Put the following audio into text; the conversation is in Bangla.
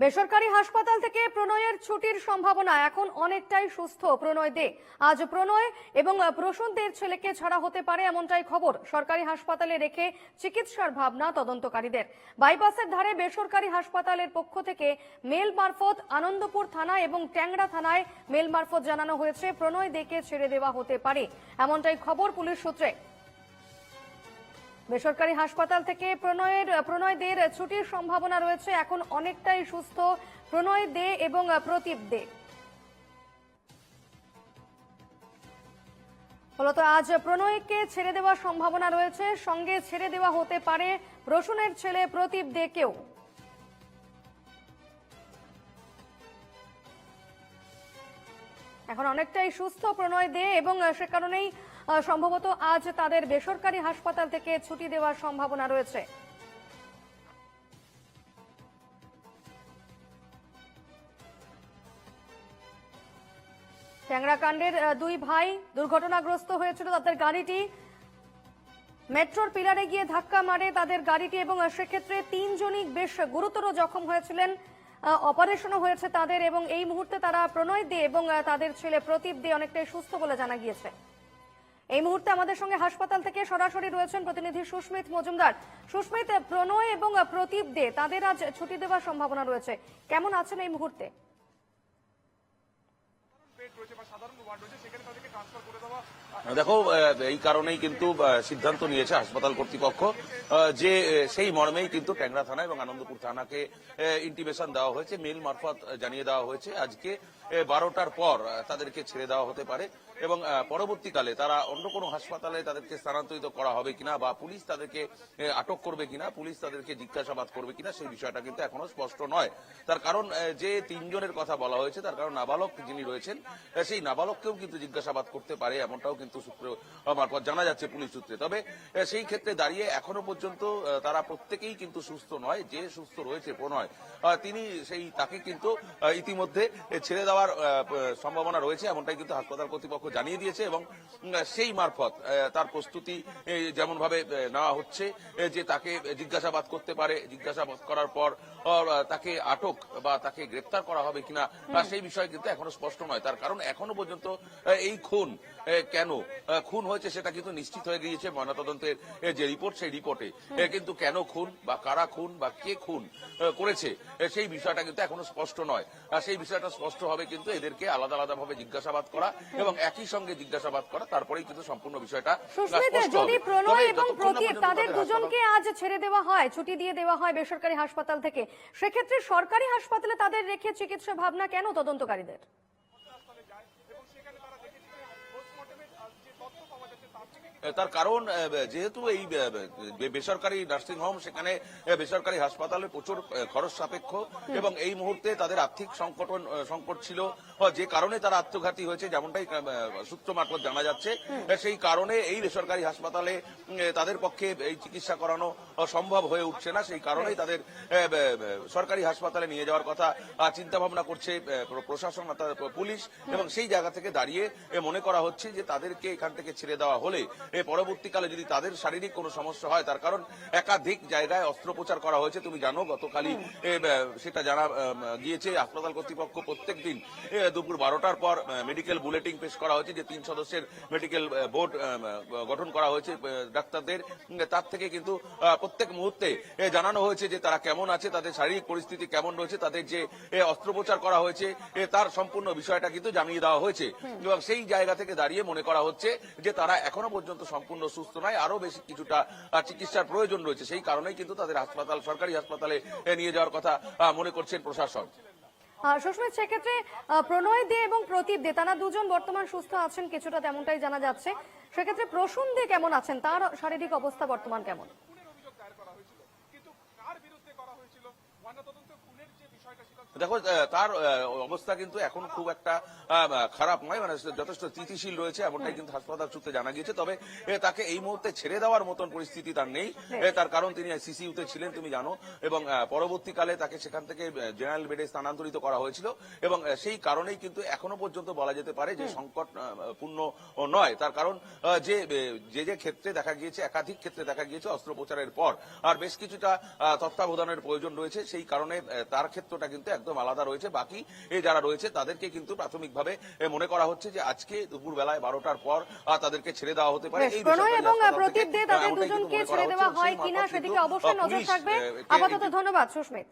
বেসরকারি হাসপাতাল থেকে প্রণয়ের ছুটির সম্ভাবনা এখন অনেকটাই সুস্থ। প্রণয় দে, আজ প্রণয় এবং প্রসন্তের ছেলেকে ছাড়া হতে পারে এমনটাই খবর সরকারি হাসপাতালে রেখে চিকিৎসার ভাবনা তদন্তকারীদের। বাইপাসের ধারে বেসরকারি হাসপাতালের পক্ষ থেকে মেল মারফত আনন্দপুর থানা এবং ট্যাংরা থানায় মেল মারফত জানানো হয়েছে, প্রণয় দেকে ছেড়ে দেওয়া হতে পারে। এমনটাই খবর পুলিশ সূত্রে। বেসরকারি হাসপাতাল থেকে প্রণয়ের, প্রণয়দের ছুটির সম্ভাবনা রয়েছে। এখন অনেকটাই সুস্থ প্রণয় দে এবং প্রতীপ দে। ফলত আজ প্রণয়কে ছেড়ে দেওয়ার সম্ভাবনা রয়েছে। সঙ্গে ছেড়ে দেওয়া হতে পারে রসুনের ছেলে প্রতীপ দেকেও এখন অনেকটাই সুস্থ প্রণয় দে এবং সে কারণেই সম্ভবত আজ তাদের বেসরকারি হাসপাতাল থেকে ছুটি দেওয়ার সম্ভাবনা রয়েছে। ট্যাংরাকাণ্ডের দুই ভাই দুর্ঘটনাগ্রস্ত হয়েছিল তাদের গাড়িটি। মেট্রোর পিলারে গিয়ে ধাক্কা মারে তাদের গাড়িটি এবং সেক্ষেত্রে তিনজনই বেশ গুরুতর জখম হয়েছিলেন। অপারেশনও হয়েছে তাদের এবং এই মুহূর্তে তারা প্রণয় দিয়ে এবং তাদের ছেলে প্রতীপ দিয়ে অনেকটাই সুস্থ বলে জানা গিয়েছে। এই মুহূর্তে আমাদের সঙ্গে হাসপাতাল থেকে সরাসরি রয়েছেন প্রতিনিধি সুস্মিত মজুমদার। সুস্মিত, প্রণয় এবং প্রতীপ দে, তাদের আজ ছুটি দেওয়ার সম্ভাবনা রয়েছে। কেমন আছেন এই মুহূর্তে? দেখো এই কারণেই কিন্তু সিদ্ধান্ত নিয়েছে হাসপাতাল কর্তৃপক্ষ যে সেই মর্মেই কিন্তু ট্যাংরা থানা এবং আনন্দপুর থানাকে ইন্টিমেশন দেওয়া হয়েছে, মেল মারফত জানিয়ে দেওয়া হয়েছে। আজকে বারোটার পর তাদেরকে ছেড়ে দেওয়া হতে পারে এবং পরবর্তীকালে তারা অন্য কোনো হাসপাতালে তাদেরকে স্থানান্তরিত করা হবে কিনা বা পুলিশ তাদেরকে আটক করবে কিনা, পুলিশ তাদেরকে জিজ্ঞাসাবাদ করবে কিনা, সেই বিষয়টা কিন্তু এখনও স্পষ্ট নয়। তার কারণ যে তিনজনের কথা বলা হয়েছে, তার কারণ নাবালক যিনি রয়েছেন সেই নাবালককেও কিন্তু জিজ্ঞাসাবাদ করতে পারে, এমনটাও কিন্তু সূত্র মারফত জানা যাচ্ছে পুলিশ সূত্রে। তবে সেই ক্ষেত্রে দাঁড়িয়ে এখনও পর্যন্ত তারা প্রত্যেকেই কিন্তু সুস্থ নয়, যে সুস্থ রয়েছে প্রণয় তিনি সেই, তাকে কিন্তু ইতিমধ্যে ছেড়ে ছেড়ে দেওয়ার সম্ভাবনা রয়েছে এমনটাই কিন্তু হাসপাতাল কর্তৃপক্ষ জানিয়ে দিয়েছে এবং সেই মারফত তার প্রস্তুতি যেমন ভাবে নেওয়া হচ্ছে যে তাকে জিজ্ঞাসাবাদ করতে পারে জিজ্ঞাসাবাদ করার পর তাকে আটক বা তাকে গ্রেপ্তার করা হবে কিনা সেই বিষয় কিন্তু এখনও স্পষ্ট নয়। তার কারণ এখনও পর্যন্ত এই খুন কেন খুন হয়েছে সেটা কিন্তু নিশ্চিত হয়ে গিয়েছে ময়নাতদন্তের যে রিপোর্ট সেই রিপোর্টে। কিন্তু কেন খুন বা কারা খুন বা কে খুন করেছে সেই বিষয়টা কিন্তু এখনও স্পষ্ট নয়। সেই বিষয়টা স্পষ্ট হবে কিন্তু এদেরকে আলাদা আলাদা ভাবে জিজ্ঞাসাবাদ করা এবং একই সঙ্গে জিজ্ঞাসাবাদ করা তারপরেই কিন্তু সম্পূর্ণ বিষয়টা যদি। প্রণয় এবং তাদের তাদের দুজনকে আজ ছেড়ে দেওয়া হয় ছুটি দিয়ে দেওয়া হয় বেসরকারি হাসপাতাল থেকে সেক্ষেত্রে সরকারি হাসপাতালে তাদের রেখে চিকিৎসা ভাবনা কেন তদন্তকারীদের হাসপাতালে যায় এবং সেখানে তারা দেখেছে যে পোস্টমর্টমের যে তথ্য পাওয়া যাচ্ছে তার কারণ যেহেতু এই বেসরকারি নার্সিং হোম সেখানে বেসরকারি হাসপাতালে প্রচুর খরচ সাপেক্ষ এবং এই মুহূর্তে তাদের আর্থিক সংকট সংকট ছিল। যে কারণে তারা আত্মঘাতী হয়েছে যেমনটাই সূত্র মারফত জানা যাচ্ছে। সেই কারণে এই বেসরকারি হাসপাতালে তাদের পক্ষে এই চিকিৎসা করানো সম্ভব হয়ে উঠছে না। সেই কারণেই তাদের সরকারি হাসপাতালে নিয়ে যাওয়ার কথা চিন্তা ভাবনা করছে প্রশাসন পুলিশ এবং সেই জায়গা থেকে দাঁড়িয়ে মনে করা হচ্ছে যে তাদেরকে এখান থেকে ছেড়ে দেওয়া হলে এ, পরবর্তীকালে যদি তাদের শারীরিক কোনো সমস্যা হয় তার কারণ একাধিক জায়গায় অস্ত্রোপচার করা হয়েছে। তুমি জানো গতকালই সেটা জানা গিয়েছে। হাসপাতাল কর্তৃপক্ষ প্রত্যেক দিন দুপুর বারোটার পর মেডিকেল বুলেটিন পেশ করা হয়েছে যে তিন সদস্যের মেডিকেল বোর্ড গঠন করা হয়েছে ডাক্তারদের। তার থেকে কিন্তু প্রত্যেক মুহূর্তে জানানো হয়েছে যে তারা কেমন আছে তাদের শারীরিক পরিস্থিতি কেমন রয়েছে তাদের যে অস্ত্রোপচার করা হয়েছে তার সম্পূর্ণ বিষয়টা কিন্তু জানিয়ে দেওয়া হয়েছে। এবং সেই জায়গা থেকে দাঁড়িয়ে মনে করা হচ্ছে যে তারা এখনও পর্যন্ত সম্পূর্ণ সুস্থ নয় আরও বেশি কিছুটা চিকিৎসার প্রয়োজন রয়েছে। সেই কারণেই কিন্তু তাদের হাসপাতাল সরকারি হাসপাতালে নিয়ে যাওয়ার কথা আহ, মনে করছেন প্রশাসন। আহ, সুস্মিত সেক্ষেত্রে আহ, প্রণয় দে এবং প্রতীপ দে তারা দুজন বর্তমান সুস্থ আছেন কিছুটা তেমনটাই জানা যাচ্ছে। সেক্ষেত্রে প্রসূন দে কেমন আছেন? তার শারীরিক অবস্থা বর্তমান কেমন? দেখো তার অবস্থা কিন্তু এখন খুব একটা খারাপ নয় মানে যথেষ্ট স্থিতিশীল রয়েছে এমনটাই কিন্তু হাসপাতাল সূত্রে জানা গিয়েছে। তবে তাকে এই মুহূর্তে ছেড়ে দেওয়ার মতন পরিস্থিতি তার নেই। তার কারণ তিনি সিসিউতে ছিলেন তুমি জানো এবং পরবর্তীকালে তাকে সেখান থেকে জেনারেল বেডে স্থানান্তরিত করা হয়েছিল এবং সেই কারণেই কিন্তু এখনও পর্যন্ত বলা যেতে পারে যে সংকট পূর্ণ নয়। তার কারণ যে যে যে ক্ষেত্রে দেখা গিয়েছে একাধিক ক্ষেত্রে দেখা গিয়েছে অস্ত্রোপচারের পর আর বেশ কিছুটা তত্ত্বাবধানের প্রয়োজন রয়েছে সেই কারণে তার তার ক্ষেত্রটা কিন্তু একদম আলাদা রয়েছে। বাকি যারা রয়েছে তাদেরকে কিন্তু প্রাথমিকভাবে মনে করা হচ্ছে যে আজকে দুপুর বেলায় বারোটার পর তাদেরকে ছেড়ে দেওয়া হতে পারে। এই এবং প্রদীপ দে তাদের দুজনকে ছেড়ে দেওয়া হয় কিনা সেদিকে অবশ্যই নজর থাকবে। আপাতত ধন্যবাদ সুস্মিত।